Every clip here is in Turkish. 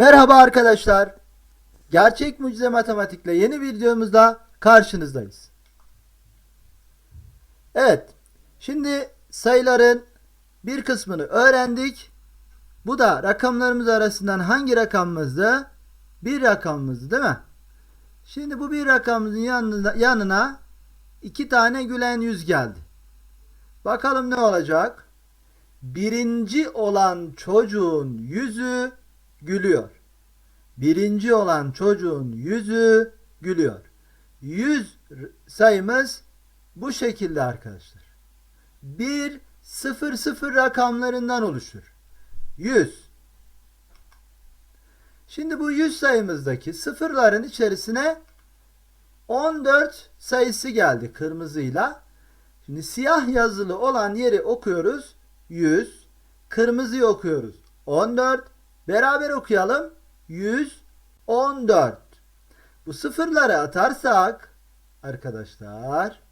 Merhaba arkadaşlar. Gerçek Mucize Matematik'le yeni videomuzda karşınızdayız. Evet. Şimdi sayıların bir kısmını öğrendik. Bu da rakamlarımız arasından hangi rakamımızdı? Bir rakamımızdı değil mi? Şimdi bu bir rakamımızın yanına, yanına iki tane gülen yüz geldi. Bakalım ne olacak? Birinci olan çocuğun yüzü gülüyor. Birinci olan çocuğun yüzü gülüyor. Yüz sayımız bu şekilde arkadaşlar. 1 0 0 rakamlarından oluşur. 100. Şimdi bu 100 sayımızdaki sıfırların içerisine 14 sayısı geldi kırmızıyla. Şimdi siyah yazılı olan yeri okuyoruz. 100. Kırmızıyı okuyoruz. 14. Beraber okuyalım. 114. Bu sıfırları atarsak arkadaşlar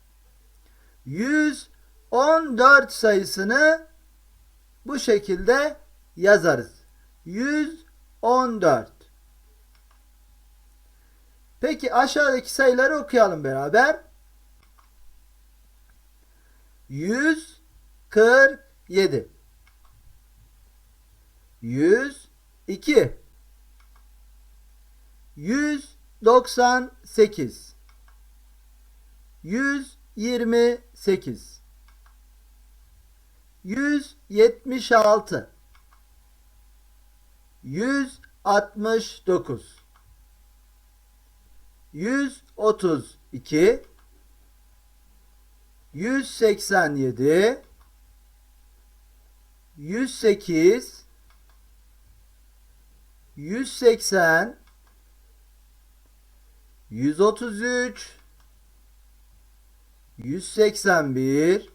114 sayısını bu şekilde yazarız. 114. Peki aşağıdaki sayıları okuyalım beraber. 147 102 198 128 176 169 132 187 108 180 133 181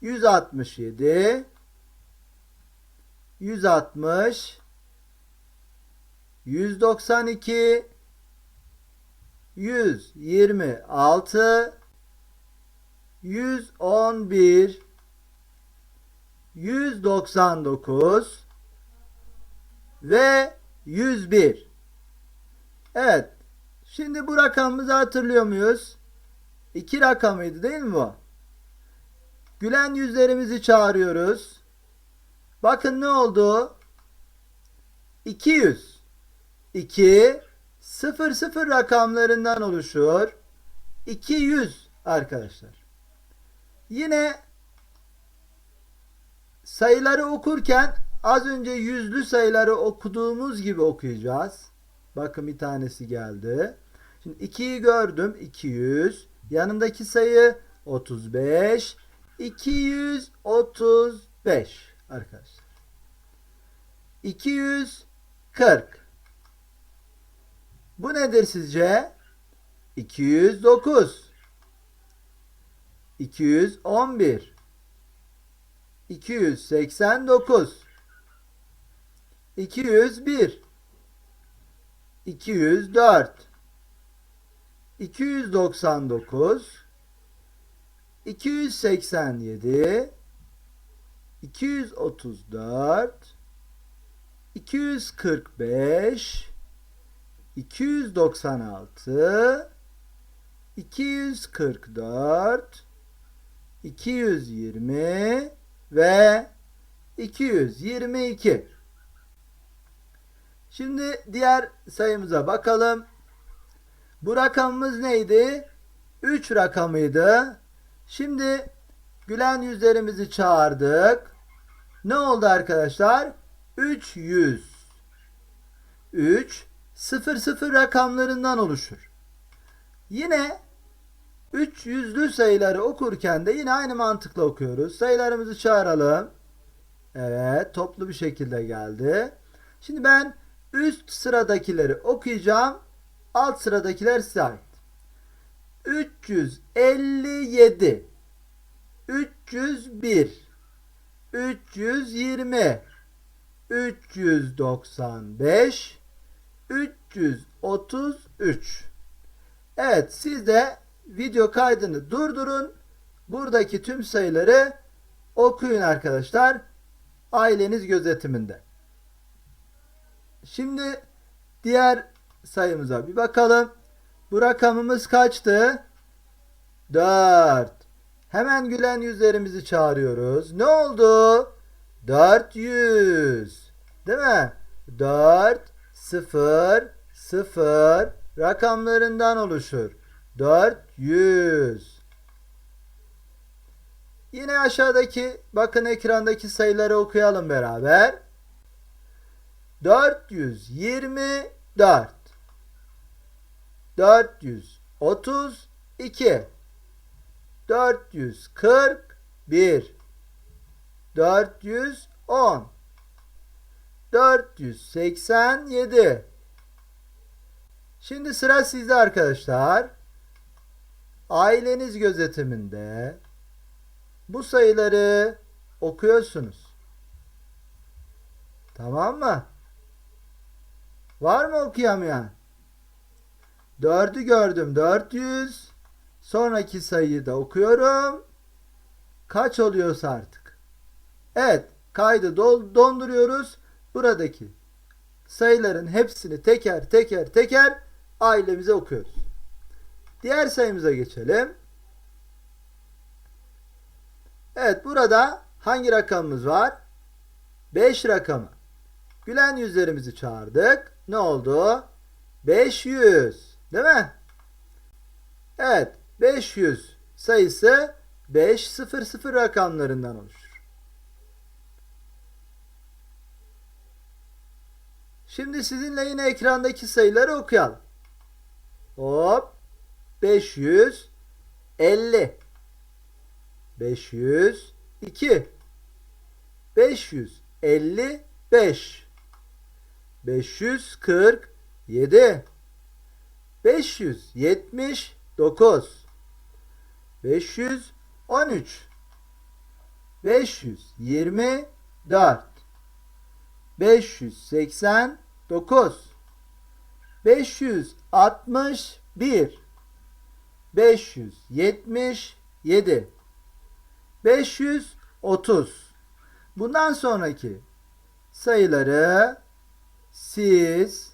174 167 160 192 126 111 199 ve 101. Evet. Şimdi bu rakamımızı hatırlıyor muyuz? İki rakamıydı değil mi bu? Gülen yüzlerimizi çağırıyoruz. Bakın ne oldu? 200. 2 0 0 rakamlarından oluşur. 200 arkadaşlar. Yine sayıları okurken az önce yüzlü sayıları okuduğumuz gibi okuyacağız. Bakın bir tanesi geldi. Şimdi 2'yi gördüm. 200. Yanındaki sayı 35. 235 arkadaşlar. 240. Bu nedir sizce? 209. 211. 289. 201. 204. 299. 287. 234. 245. 296 244 220 ve 222 Şimdi diğer sayımıza bakalım. Bu rakamımız neydi? 3 rakamıydı. Şimdi gülen yüzlerimizi çağırdık. Ne oldu arkadaşlar? 300 3 0 0 rakamlarından oluşur. Yine 3 yüzlü sayıları okurken de yine aynı mantıkla okuyoruz. Sayılarımızı çağıralım. Evet, toplu bir şekilde geldi. Şimdi ben üst sıradakileri okuyacağım. Alt sıradakiler size ait. 357 301 320 395 333 Evet siz de video kaydını durdurun. Buradaki tüm sayıları okuyun arkadaşlar. Aileniz gözetiminde. Şimdi diğer sayımıza bir bakalım. Bu rakamımız kaçtı? 4. Hemen gülen yüzlerimizi çağırıyoruz. Ne oldu? 400. Değil mi? 4 0 0 rakamlarından oluşur. 400. Yine aşağıdaki bakın ekrandaki sayıları okuyalım beraber. 424 432 441 410 487 Şimdi sıra sizde arkadaşlar. Aileniz gözetiminde bu sayıları okuyorsunuz. Tamam mı? Var mı okuyamayan? 4'ü gördüm 400. Sonraki sayıyı da okuyorum. Kaç oluyorsa artık. Evet kaydı donduruyoruz. Buradaki sayıların hepsini teker teker teker ailemize okuyoruz. Diğer sayımıza geçelim. Evet burada hangi rakamımız var? 5 rakamı. Gülen yüzlerimizi çağırdık. Ne oldu? 500. Değil mi? Evet. 500 sayısı 500 rakamlarından oluşur. Şimdi sizinle yine ekrandaki sayıları okuyalım. Hop. 550 502 555 547 579 513 524 589 561 577 530 Bundan sonraki sayıları siz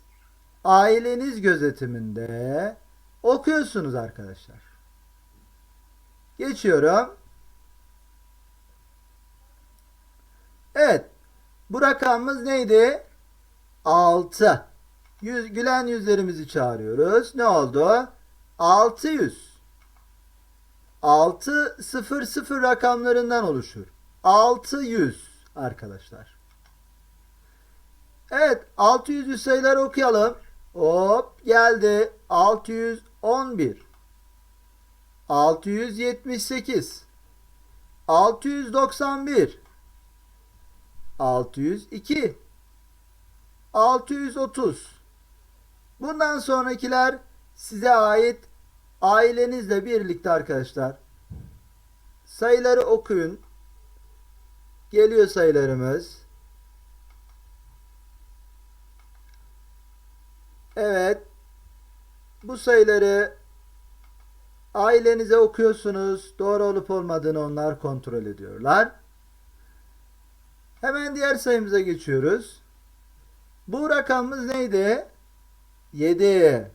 aileniz gözetiminde okuyorsunuz arkadaşlar. Geçiyorum. Evet. Bu rakamımız neydi? 6. Yüz, gülen yüzlerimizi çağırıyoruz. Ne oldu? 600. 6 0 0 rakamlarından oluşur. 600 arkadaşlar. Evet 600 sayıları okuyalım. Hop geldi. 611 678 691 602 630 Bundan sonrakiler size ait ailenizle birlikte arkadaşlar. Sayıları okuyun. Geliyor sayılarımız. Evet. Bu sayıları ailenize okuyorsunuz. Doğru olup olmadığını onlar kontrol ediyorlar. Hemen diğer sayımıza geçiyoruz. Bu rakamımız neydi? 7.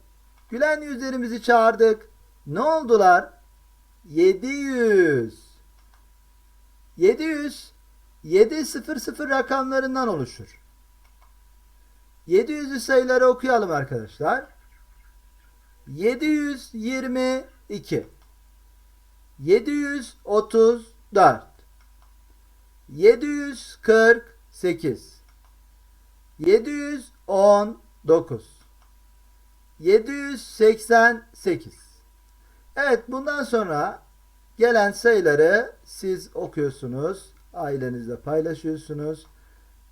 Gülen yüzlerimizi çağırdık. Ne oldular? 700. 700 700 rakamlarından oluşur. 700'lü sayıları okuyalım arkadaşlar. 722 734 748 719 788 Evet bundan sonra gelen sayıları siz okuyorsunuz. Ailenizle paylaşıyorsunuz.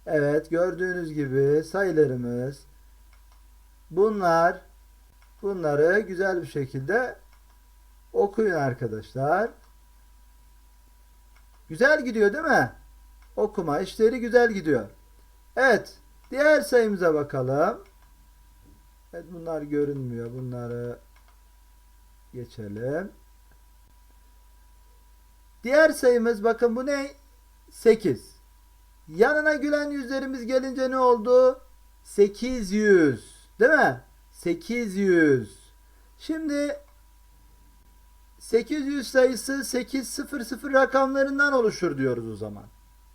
Evet gördüğünüz gibi sayılarımız bunlar bunları güzel bir şekilde okuyun arkadaşlar. Güzel gidiyor değil mi? Okuma işleri güzel gidiyor. Evet diğer sayımıza bakalım. Evet bunlar görünmüyor. Bunları geçelim. Diğer sayımız bakın bu ne? 8. Yanına gülen yüzlerimiz gelince ne oldu? 800. Değil mi? 800. Şimdi 800 sayısı 800 rakamlarından oluşur diyoruz o zaman.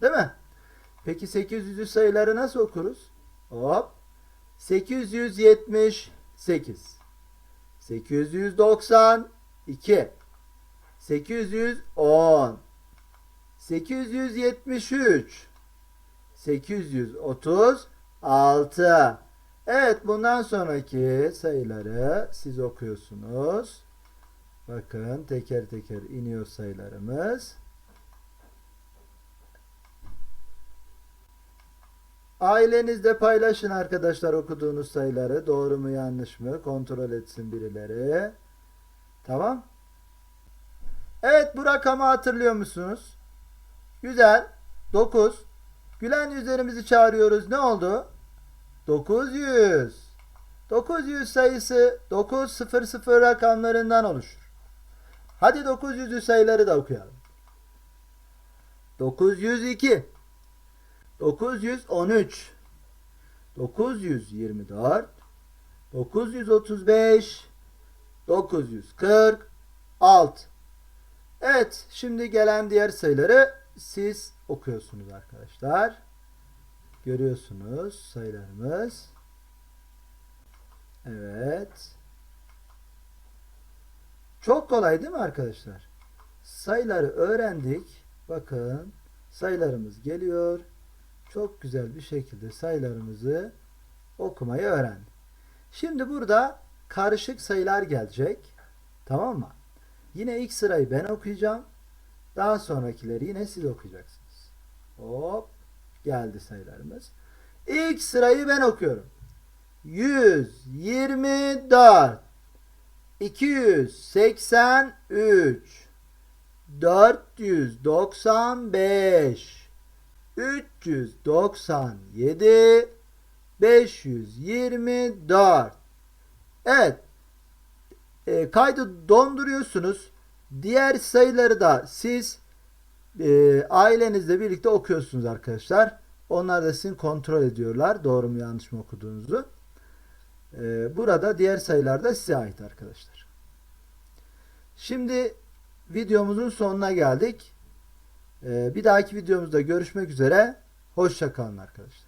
Değil mi? Peki 800 sayıları nasıl okuruz? Hop. 878 892 810 873 836 Evet bundan sonraki sayıları siz okuyorsunuz. Bakın teker teker iniyor sayılarımız. Ailenizde paylaşın arkadaşlar okuduğunuz sayıları. Doğru mu yanlış mı kontrol etsin birileri. Tamam. Evet bu rakamı hatırlıyor musunuz? Güzel. 9. Gülen yüzlerimizi çağırıyoruz. Ne oldu? 900. 900 sayısı 900 rakamlarından oluşur. Hadi 900'lü sayıları da okuyalım. 902 913 924 935 946 Evet, şimdi gelen diğer sayıları siz okuyorsunuz arkadaşlar. Görüyorsunuz sayılarımız. Evet. Çok kolay değil mi arkadaşlar? Sayıları öğrendik. Bakın sayılarımız geliyor. Çok güzel bir şekilde sayılarımızı okumayı öğrendik. Şimdi burada karışık sayılar gelecek. Tamam mı? Yine ilk sırayı ben okuyacağım. Daha sonrakileri yine siz okuyacaksınız. Hop geldi sayılarımız. İlk sırayı ben okuyorum. 124 283 495 397 524 Evet. E, kaydı donduruyorsunuz. Diğer sayıları da siz e, ailenizle birlikte okuyorsunuz arkadaşlar. Onlar da sizin kontrol ediyorlar. Doğru mu yanlış mı okuduğunuzu. E, burada diğer sayılar da size ait arkadaşlar. Şimdi videomuzun sonuna geldik. E, bir dahaki videomuzda görüşmek üzere. Hoşçakalın arkadaşlar.